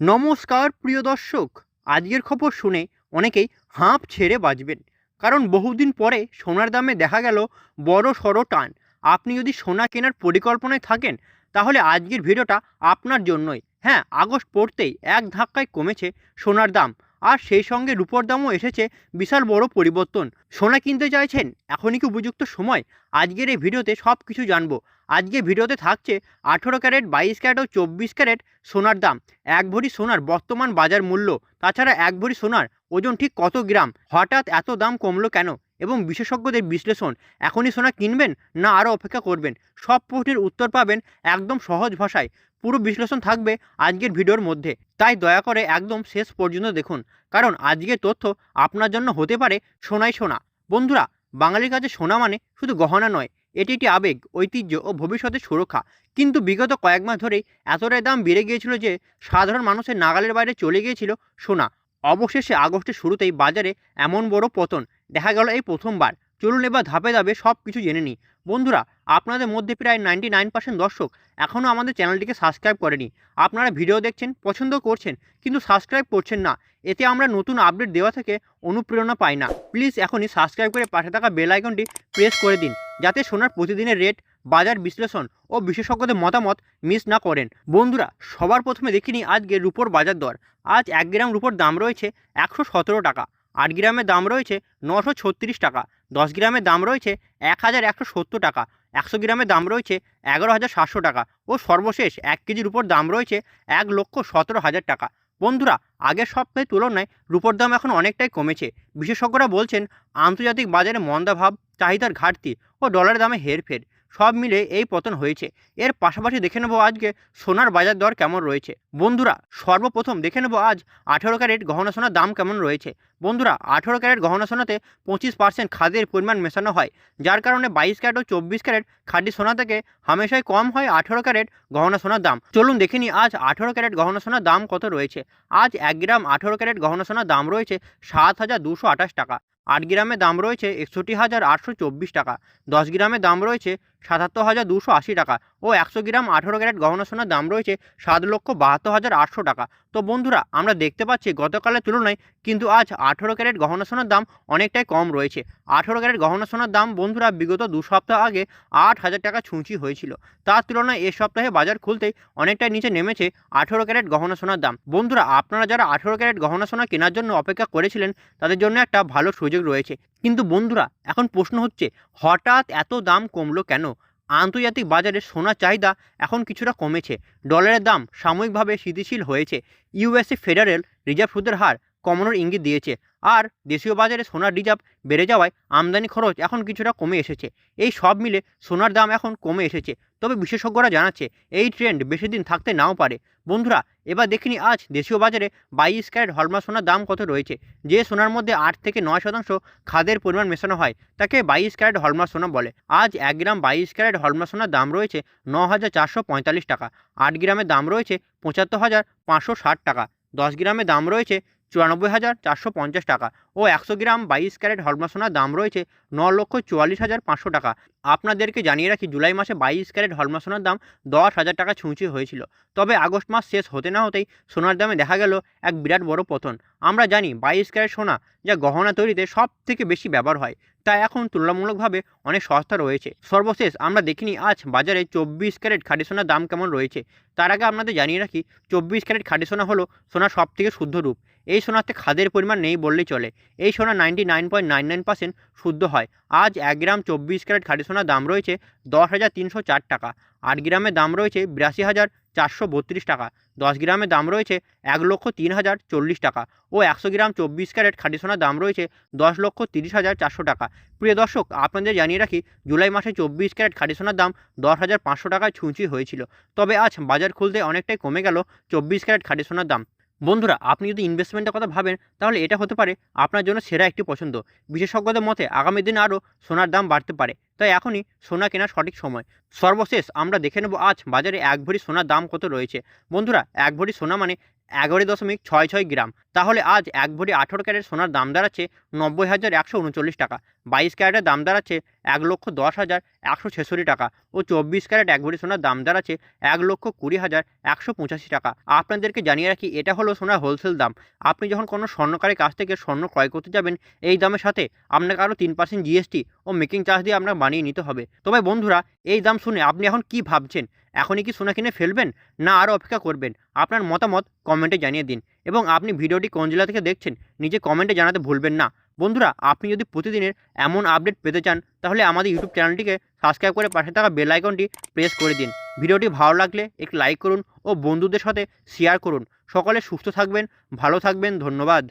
নমস্কার, প্রিয় দর্শক। আজকের খবর শুনে অনেকেই হাঁপ ছেড়ে বাঁচবেন। কারণ বহুদিন পরে সোনার দামে দেখা গেল বড় সড়ো টান। আপনি যদি সোনা কেনার পরিকল্পনায় থাকেন, তাহলে আজকের ভিডিওটা আপনার জন্যই। হ্যাঁ আগস্ট পড়তেই এক ধাক্কায় কমেছে সোনার দাম। আর সেই সঙ্গে রূপোর দামও এসেছে বিশাল বড় পরিবর্তন। সোনা কিনতে চাইছেন? এখনই কি উপযুক্ত সময়? আজকের এই ভিডিওতে সব কিছু জানব। আজকে ভিডিওতে থাকছে আঠেরো ক্যারেট, বাইশ ক্যারেট ও চব্বিশ ক্যারেট সোনার দাম। এক ভরি সোনার বর্তমান বাজার মূল্য। তাছাড়া এক ভরি সোনার ওজন ঠিক কত গ্রাম? হঠাৎ এত দাম কমলো কেন? এবং বিশেষজ্ঞদের বিশ্লেষণ, এখনই সোনা কিনবেন না আরও অপেক্ষা করবেন? সব প্রশ্নের উত্তর পাবেন একদম সহজ ভাষায়। পুরো বিশ্লেষণ থাকবে আজকের ভিডিওর মধ্যে। তাই দয়া করে একদম শেষ পর্যন্ত দেখুন। কারণ আজকের তথ্য আপনার জন্য হতে পারে সোনাই সোনা। বন্ধুরা, বাঙালির কাছে সোনা মানে শুধু গহনা নয়, এটি একটি আবেগ, ঐতিহ্য ও ভবিষ্যতের সুরক্ষা। কিন্তু বিগত কয়েক মাস ধরেই এতটাই দাম বেড়ে গিয়েছিল যে সাধারণ মানুষের নাগালের বাইরে চলে গিয়েছিল সোনা। অবশেষে আগস্টের শুরুতেই বাজারে এমন বড় পতন, দেখা গেল এই প্রথমবার। চলুন এবার ধাপে ধাপে সব কিছু জেনে নিই। বন্ধুরা, আপনাদের মধ্যে প্রায় নাইনটি নাইন পার্সেন্ট দর্শক এখনও আমাদের চ্যানেলটিকে সাবস্ক্রাইব করেনি। আপনারা ভিডিও দেখছেন, পছন্দ করছেন, কিন্তু সাবস্ক্রাইব করছেন না। এতে আমরা নতুন আপডেট দেওয়া থেকে অনুপ্রেরণা পাই না। প্লিজ এখনই সাবস্ক্রাইব করে পাশে থাকা বেল আইকনটি প্রেস করে দিন, যাতে সোনার প্রতিদিনের রেট বাজার বিশ্লেষণ ও বিশেষজ্ঞদের মতামত মিস না করেন। বন্ধুরা, সবার প্রথমে দেখিনি আজকে রুপোর বাজার দর। আজ এক গ্রাম রুপোর দাম রয়েছে একশো সতেরো টাকা। আট গ্রামের দাম রয়েছে নশো ছত্রিশ টাকা, দশ গ্রামের দাম রয়েছে এক হাজার একশো সত্তর টাকা, একশো গ্রামের দাম রয়েছে এগারো হাজার সাতশো টাকা ও সর্বশেষ এক কেজির উপর দাম রয়েছে এক লক্ষ সতেরো হাজার টাকা। বন্ধুরা, আগের সপ্তাহের তুলনায় রুপোর দাম এখন অনেকটাই কমেছে। বিশেষজ্ঞরা বলছেন, আন্তর্জাতিক বাজারে মন্দাভাব চাহিদার ঘাটতি ও ডলারের দামে হেরফের। সব মিলে এই পতন হয়েছে। এর পাশাপাশি দেখে নেব আজকে সোনার বাজার দর কেমন রয়েছে। বন্ধুরা, সর্বপ্রথম দেখে নেব আজ আঠেরো ক্যারেট গহনা সোনার দাম কেমন রয়েছে। বন্ধুরা, আঠেরো ক্যারেট গহনা সোনাতে পঁচিশ পার্সেন্ট খাদের পরিমাণ মেশানো হয়। যার কারণে বাইশ ক্যারেট ও চব্বিশ ক্যারেট খাঁটি সোনা থেকে হামেশাই কম হয় আঠেরো ক্যারেট গহনা সোনার দাম। চলুন দেখে নিই আজ আঠেরো ক্যারেট গহনা সোনার দাম কত রয়েছে। আজ এক গ্রাম আঠেরো ক্যারেট গহনা সোনার দাম রয়েছে সাত হাজার দুশো আঠাশ টাকা। আট গ্রামের দাম রয়েছে একষট্টি হাজার আটশো চব্বিশ টাকা। দশ গ্রামের দাম রয়েছে সাতাত্তর হাজার দুশো আশি টাকা ও একশো গ্রাম আঠেরো ক্যারেট গহনা সোনার দাম রয়েছে সাত লক্ষ বাহাত্তর হাজার আটশো টাকা। তো বন্ধুরা, আমরা দেখতে পাচ্ছি গতকালের তুলনায় কিন্তু আজ আঠেরো ক্যারেট গহনা সোনার দাম অনেকটাই কম রয়েছে। আঠেরো ক্যারেট গহনা সোনার দাম বন্ধুরা বিগত দু সপ্তাহ আগে আট হাজার টাকা ছুঁচি হয়েছিল। তার তুলনায় এ সপ্তাহে বাজার খুলতেই অনেকটাই নিচে নেমেছে আঠেরো ক্যারেট গহনা সোনার দাম। বন্ধুরা, আপনারা যারা আঠেরো ক্যারেট গহনা সোনা কেনার জন্য অপেক্ষা করেছিলেন, তাদের জন্য একটা ভালো সুযোগ রয়েছে। কিন্তু বন্ধুরা, এখন প্রশ্ন হচ্ছে, হঠাৎ এত দাম কমলো কেন? আন্তর্জাতিক বাজারে সোনার চাহিদা এখন কিছুটা কমেছে। ডলারের দাম সাময়িকভাবে স্থিতিশীল হয়েছে। ইউএসএ ফেডারেল রিজার্ভ সুদের হার কমানোর ইঙ্গিত দিয়েছে। আর দেশীয় বাজারে সোনার রিজার্ভ বেড়ে যাওয়ায় আমদানি খরচ এখন কিছুটা কমে এসেছে। এই সব মিলে সোনার দাম এখন কমে এসেছে। তবে বিশেষজ্ঞরা জানাচ্ছে, এই ট্রেন্ড বেশি দিন থাকতে নাও পারে। বন্ধুরা, এবার দেখিনি আজ দেশীয় বাজারে বাইশ ক্যারেট হলমা সোনার দাম কত রয়েছে। যে সোনার মধ্যে আট থেকে নয় শতাংশ খাদের পরিমাণ মেশানো হয়, তাকে বাইশ ক্যারেট হলমা সোনা বলে। আজ এক গ্রাম বাইশ ক্যারেট হলমা সোনার দাম রয়েছে ন হাজার চারশো পঁয়তাল্লিশ টাকা। আট গ্রামের দাম রয়েছে পঁচাত্তর হাজার পাঁচশো ষাট টাকা। দশ গ্রামের দাম রয়েছে চুরানব্বই হাজার চারশো পঞ্চাশ টাকা ও একশো গ্রাম বাইশ ক্যারেট হলমা সোনার দাম রয়েছে ন লক্ষ চুয়াল্লিশ হাজার পাঁচশো টাকা। আপনাদেরকে জানিয়ে রাখি, জুলাই মাসে বাইশ ক্যারেট হলমা সোনার দাম দশ হাজার টাকা ছুঁচি হয়েছিল। তবে আগস্ট মাস শেষ হতে না হতেই সোনার দামে দেখা গেল এক বিরাট বড় পতন। আমরা জানি, বাইশ ক্যারেট সোনা যা গহনা তৈরিতে সব থেকে বেশি ব্যবহার হয়, তা এখন তুলনামূলকভাবে অনেক সস্তা রয়েছে। সর্বশেষ আমরা দেখিনি আজ বাজারে চব্বিশ ক্যারেট খাঁটি সোনার দাম কেমন রয়েছে। তার আগে আপনাদের জানিয়ে রাখি, চব্বিশ ক্যারেট খাঁটি সোনা হলো সোনার সব থেকে শুদ্ধ রূপ। এই সোনাতে খাদের পরিমাণ নেই বললেই চলে। এই সোনা ninety nine point nine nine percent শুদ্ধ হয়। আজ এক গ্রাম চব্বিশ ক্যারেট খাঁটি সোনার দাম রয়েছে দশ হাজার তিনশো চার টাকা। আট গ্রামের দাম রয়েছে বিরাশি হাজার চারশো বত্রিশ টাকা। দশ গ্রামের দাম রয়েছে এক লক্ষ তিন হাজার চল্লিশ টাকা ও একশো গ্রাম চব্বিশ ক্যারেট খাঁটি সোনার দাম রয়েছে দশ লক্ষ তিরিশ হাজার চারশো টাকা। প্রিয় দর্শক, আপনাদের জানিয়ে রাখি, জুলাই মাসে চব্বিশ ক্যারেট খাঁটি সোনার দাম দশ হাজার পাঁচশো টাকায় ছুঁচি হয়েছিল। তবে আজ বাজার খুলতে অনেকটাই কমে গেল চব্বিশ ক্যারেট খাঁটি সোনার দাম। বন্ধুরা, আপনি যদি ইনভেস্টমেন্টের কথা ভাবেন, তাহলে এটা হতে পারে আপনার জন্য সেরা একটি পছন্দ। বিশেষজ্ঞদের মতে, আগামী দিনে আরও সোনার দাম বাড়তে পারে। তাই এখনই সোনা কেনার সঠিক সময়। সর্বশেষ আমরা দেখে নেব আজ বাজারে এক ভরি সোনার দাম কত রয়েছে। বন্ধুরা এক ভরি সোনা মানে এগারো দশমিক ছয় ছয় গ্রাম। তাহলে আজ এক ভরি আঠেরো ক্যারেট সোনার দাম দাঁড়াচ্ছে নব্বই হাজার একশো উনচল্লিশ টাকা। বাইশ ক্যারেটের দাম দাঁড়াচ্ছে এক লক্ষ দশ হাজার একশো ছেষট্টি টাকা ও চব্বিশ ক্যারেট এক ভরি সোনার দাম দাঁড়াচ্ছে এক লক্ষ কুড়ি হাজার একশো পঁচাশি টাকা। আপনাদেরকে জানিয়ে রাখি, এটা হলো সোনার হোলসেল দাম। আপনি যখন কোনো স্বর্ণকারের কাছ থেকে স্বর্ণ ক্রয় করতে যাবেন, এই দামের সাথে আপনাকে আরও তিন পার্সেন্ট জিএসটি ও মেকিং চার্জ দিয়ে আপনার বানিয়ে নিতে হবে। তবে বন্ধুরা, এই দাম শুনে আপনি এখন কি ভাবছেন? এখনই কি সোনা কিনে ফেলবেন না আরও অপেক্ষা করবেন? আপনার মতামত কমেন্টে জানিয়ে দিন এবং আপনি ভিডিওটি কোন জেলা থেকে দেখছেন নিজে কমেন্টে জানাতে ভুলবেন না। বন্ধুরা, আপনি যদি প্রতিদিনের এমন আপডেট পেতে চান, তাহলে আমাদের ইউটিউব চ্যানেলটিকে সাবস্ক্রাইব করে পাশে থাকা বেল আইকনটি প্রেস করে দিন। ভিডিওটি ভালো লাগলে একটু লাইক করুন ও বন্ধুদের সাথে শেয়ার করুন। সকলে সুস্থ থাকবেন, ভালো থাকবেন, ধন্যবাদ।